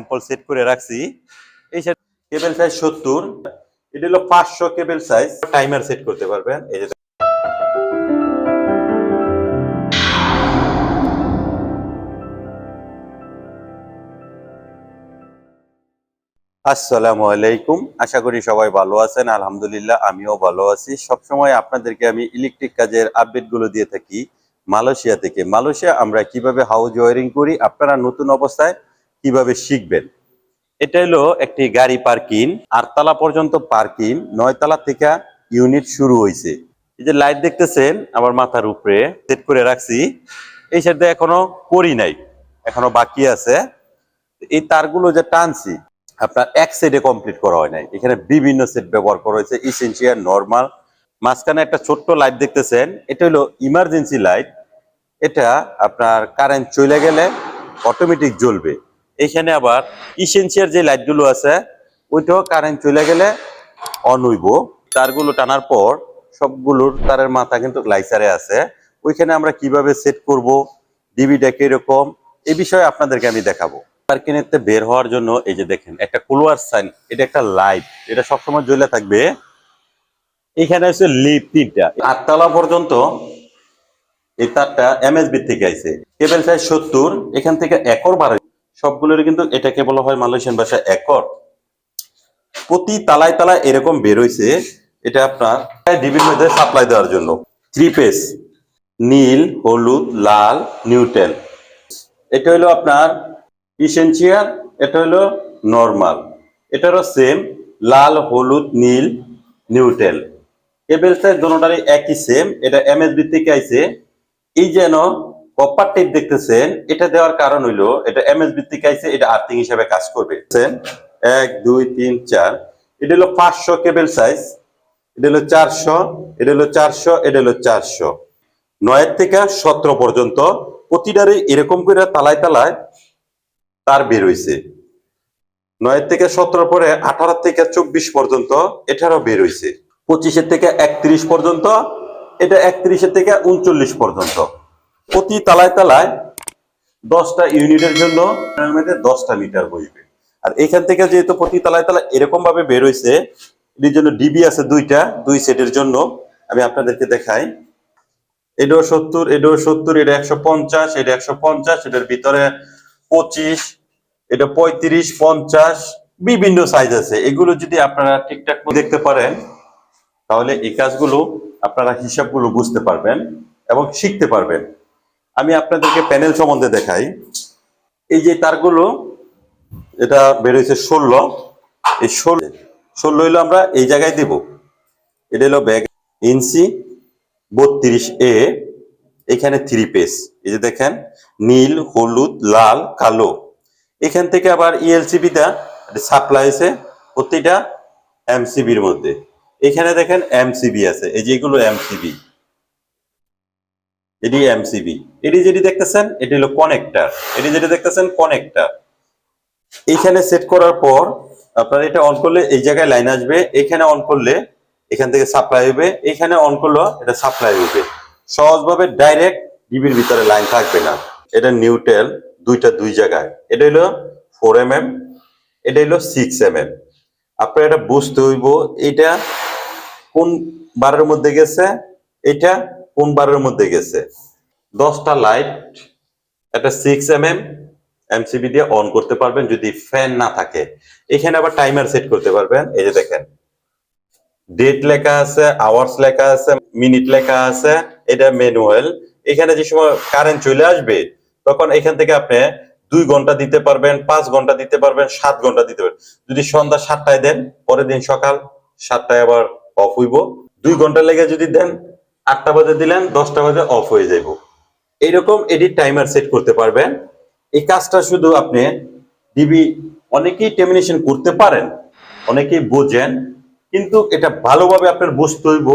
Sample set করে রাখছি। এই কেবল সাইজ সত্তর। এটা হলো পাঁচশো কেবল সাইজ টাইমার সেট করতে পারবেন। এই যে আসসালামু আলাইকুম। আশা করি সবাই ভালো আছেন। আলহামদুলিল্লাহ, আমিও ভালো আছি। সবসময় আপনাদেরকে আমি ইলেকট্রিক কাজের আপডেটগুলো দিয়ে থাকি মালয়েশিয়া থেকে। মালয়েশিয়া আমরা কীভাবে হাউস ওয়ারিং করি? আপনারা নতুন অবস্থায় কীভাবে শিখবেন? এটা হলো একটি গাড়ি পার্কিং, আটতলা পর্যন্ত পার্কিং, নয়তলা থেকে ইউনিট শুরু হয়েছে এই যে লাইট দেখতেছেন, আমার মাথার উপরে, সেট করে রাখছি। এই সাইডে এখনও করি নাই, এখনও বাকি আছে। এই তারগুলো যে টানছি, আপনার এক সেটে কমপ্লিট করা হয় নাই। এখানে বিভিন্ন সেট ব্যবহার করা হয়েছে ইসেন্সিয়াল নর্মাল মাঝখানে একটা ছোট্ট লাইট দেখতেছেন, এটা হলো ইমার্জেন্সি লাইট এটা আপনার কারেন্ট চলে গেলে অটোমেটিক জ্বলবে। এখানে আবার ইসেন্সিয়াল যে লাইটগুলো আছে, ওইটাও কারেন্ট চলে গেলে অন হইব। তারগুলো টানার পর সবগুলোর তারের মাথা কিন্তু লাইসারে আছে। ওইখানে আমরা কীভাবে সেট করব ডিবিটা কীরকম এই বিষয়ে আপনাদেরকে আমি দেখাবো। পার্কিংয়েতে বের হওয়ার জন্য এই যে দেখেন, একটা কুলোয়ার সাইন, এটা একটা লাইট এটা সবসময় জ্বলে থাকবে। এখানে হচ্ছে লিপ তিনটা। আটতলা পর্যন্ত এই তারটা এমএসবি থেকে আইছে। কেবল সাইজ সত্তর, এখান থেকে একর বাড়ে সবগুলোর কিন্তু এটাকে বলা হয় মালয়েশিয়ান ভাষা একর। প্রতি তালায় তালায় এরকম বেরোইছে এটা আপনার ডিবির মধ্যে সাপ্লাই দেওয়ার জন্য। থ্রি পেস নীল, হলুদ, লাল নিউটেল এটা হলো আপনার ইসেন্সিয়াল এটা হলো নর্মাল এটারও সেম লাল, হলুদ, নীল নিউটেল কেবল সাইজ দোনোটারই একই সেম এটা এমএসবি থেকে আইছে। এই যেন কপার টেপ দেখতেছেন, এটা দেওয়ার কারণ হইল, এটা এমএসবি থেকে আইছে, এটা আর্থিং হিসাবে কাজ করবে? এক, দুই, তিন, চার। এটা হলো পাঁচশো কেবল সাইজ এটা হলো চারশো, এটা হলো চারশো, এটা হলো চারশো। নয়ের থেকে সতেরো পর্যন্ত প্রতিটারে এরকম করে তালায় তালায় তার বের হইছে। নয়ের থেকে সতেরো পরে আঠারো থেকে চব্বিশ পর্যন্ত এটারও বের হইছে। পঁচিশের থেকে একত্রিশ পর্যন্ত, এটা একত্রিশের থেকে উনচল্লিশ পর্যন্ত। প্রতি তালায় তালায় দশটা ইউনিটের জন্য দশটা লিটার বইবে আর এখান থেকে যেহেতু প্রতি তালায় তালায় এরকম ভাবে বের হইছে এর জন্য ডিবি আছে দুইটা, দুই সেটের জন্য। আমি আপনাদেরকে দেখাই। এটাও সত্তর এটাও সত্তর, এটা একশো পঞ্চাশ, এটা একশো পঞ্চাশ, এটার ভিতরে পঁচিশ, এটা পঁয়ত্রিশ, পঞ্চাশ, বিভিন্ন সাইজ আছে। এগুলো যদি আপনারা ঠিকঠাক দেখতে পারেন, তাহলে এই কাজগুলো আপনারা হিসাবগুলো বুঝতে পারবেন এবং শিখতে পারবেন। আমি আপনাদেরকে প্যানেল সম্বন্ধে দেখাই। এই যে তারগুলো, এটা বেরোয়েছে ষোলো। এই ষোলো ষোলো হইল আমরা এই জায়গায় দিব। এটা হলো ব্যাগ ইঞ্চি, বত্রিশ এ এখানে থ্রি পেস এই যে দেখেন, নীল, হলুদ, লাল, কালো। এখান থেকে আবার ইএলসিবিটা সাপ্লাই আছে প্রতিটা এমসিবির মধ্যে। এখানে দেখেন এমসিবি আছে, এই যে এগুলো এমসিবি এটি এমসিবি এটি যেটি দেখতেছেন, এটি হলো কানেক্টর এটি যেটি দেখতেছেন কানেক্টর এইখানে সেট করার পর আপনার এটা অন করলে এই জায়গায় লাইন আসবে, এখানে অন করলে এখান থেকে সাপ্লাই হবে, এখানে অন করলে এটা সাপ্লাই হবে। সহজভাবে ডাইরেক্ট ডিবির ভিতরে লাইন থাকবে না। এটা নিউটেল দুইটা দুই জায়গায়। এটা হলো ফোর এম এম এটা হলো সিক্স এম এম আপনার এটা বুঝতে হইব, এটা কোন বারের মধ্যে গেছে, এটা কোন বারের মধ্যে গেছে? দশটা লাইট একটা সিক্স এম এম এমসিবি দিয়ে অন করতে পারবেন যদি ফ্যান না থাকে। এখানে আবার টাইমার সেট করতে পারবেন। এই যে দেখেন। ডেট লেখা আছে আওয়ার্স লেখা আছে মিনিট লেখা আছে, এটা ম্যানুয়াল এখানে যে সময় কারেন্ট চলে আসবে, তখন এখান থেকে আপনি দুই ঘণ্টা দিতে পারবেন, পাঁচ ঘণ্টা দিতে পারবেন, সাত ঘণ্টা দিতে পারবেন। যদি সন্ধ্যা সাতটায় দেন, পরের দিন সকাল সাতটায় আবার অফ হইব। দুই ঘণ্টা লেগে যদি দেন আটটা বাজে দিলেন, দশটা বাজে অফ হয়ে যাইব এইরকম এডিট টাইমার সেট করতে পারবেন। এই কাজটা শুধু আপনি ডিবি অনেকেই টেমিনেশন করতে পারেন, অনেকেই বোঝেন, কিন্তু এটা ভালোভাবে আপনার বুঝতে হইব।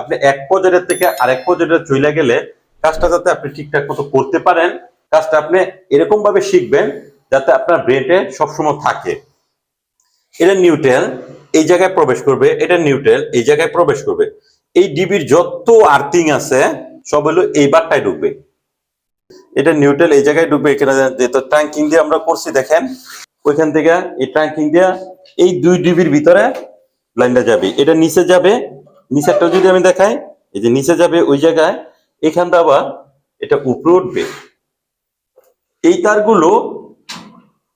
আপনি এক পর্যায়ের থেকে আরেক পর্যায়ে চলে গেলে কাজটা যাতে আপনি ঠিকঠাক মতো করতে পারেন, কাজটা আপনি এরকম ভাবে শিখবেন যাতে আপনার ব্রেনে সবসময় থাকে। এটা নিউটেল এই জায়গায় প্রবেশ করবে, এটা নিউটেল এই জায়গায় প্রবেশ করবে। এই ডিবির যত আর্থিং আছে, সব হলো এই বারটায় ঢুকবে। এটা নিউট্রাল এই জায়গায় ঢুকবে এখানে যেহেতু ট্যাঙ্কিং দিয়ে আমরা করছি, দেখেন। ওইখান থেকে এই ট্যাঙ্কিং দিয়ে এই দুই ডিবির ভিতরে লাইনটা যাবে। এটা নিচে যাবে নিচেরটা যদি আমি দেখাই, এই যে নিচে যাবে ওই জায়গায় এখানটা আবার এটা উপরে উঠবে। এই তারগুলো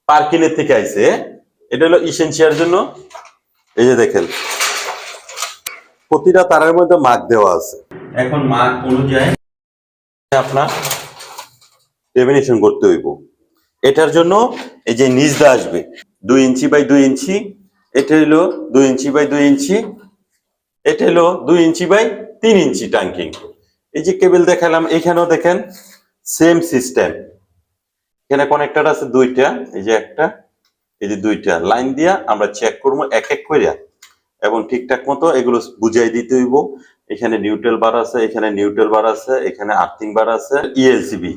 পার্কিনের থেকে আইছে। এটা হলো ইসেনশিয়ার জন্য। এই যে দেখেন প্রতিটা তারের মধ্যে মার্ক দেওয়া আছে। এখন মার্ক অনুযায়ী আপনার লেমিনেশন করতে হইব। এটার জন্য এই যে নিচটা আসবে দুই ইঞ্চি বাই দুই ইঞ্চি এটা হলো দুই ইঞ্চি বাই দুই ইঞ্চি এটা হলো দুই ইঞ্চি বাই তিন ইঞ্চি টাঙ্কিং। এই যে কেবল দেখালাম এখানেও দেখেন সেম সিস্টেম এখানে কানেক্টর আছে দুইটা এই যে একটা এই যে দুইটা। লাইন দিয়া আমরা চেক করব এক এক করিয়া এবং ঠিকঠাক মতো এগুলো বুঝাই দিতে হইব। এখানে নিউট্রাল বার আছে, এখানে নিউট্রাল বার আছে, এখানে আর্থিং বার আছে E ইএলসিবি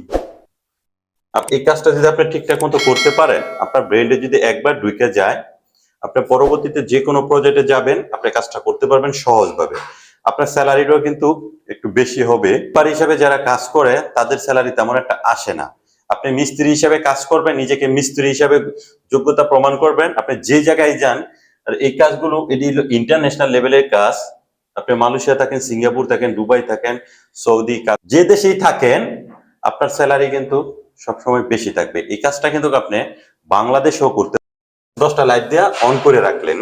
এই কাজটা যদি আপনি ঠিকঠাক মতো করতে পারেন, আপনার ব্রেন্ডে যদি একবার ঢুকে যায়, আপনি পরবর্তীতে যে কোনো প্রজেক্টে যাবেন, আপনি কাজটা করতে পারবেন সহজভাবে। আপনার স্যালারিটাও কিন্তু একটু বেশি হবে। পার হিসাবে যারা কাজ করে, তাদের স্যালারি তেমন একটা আসে না। আপনি মিস্ত্রি হিসাবে কাজ করবেন, নিজেকে মিস্ত্রি হিসাবে যোগ্যতা প্রমাণ করবেন। আপনি যে জায়গায় যান আর এই কাজগুলো, এটি হলো ইন্টারন্যাশনাল লেভেলের কাজ। আপনি মালয়েশিয়া থাকেন, সিঙ্গাপুর থাকেন, দুবাই থাকেন, সৌদি যে দেশেই থাকেন, আপনার স্যালারি কিন্তু সবসময় বেশি থাকবে। এই কাজটা কিন্তু আপনি বাংলাদেশেও করতে দশটা লাইট দেওয়া অন করে রাখলেন।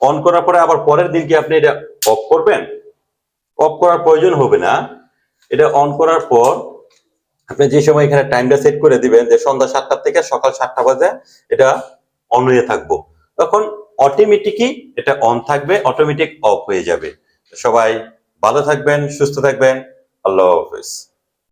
অন করার পরে আবার পরের দিন কি আপনি এটা অফ করবেন? অফ করার প্রয়োজন হবে না। এটা অন করার পর আপনি যে সময় এখানে টাইমটা সেট করে দিবেন যে সন্ধ্যা সাতটা থেকে সকাল সাতটা বাজে এটা অন হয়ে থাকব। তখন অটোমেটিকই এটা অন থাকবে অটোমেটিক অফ হয়ে যাবে। সবাই ভালো থাকবেন, সুস্থ থাকবেন। আল্লাহ হাফেজ।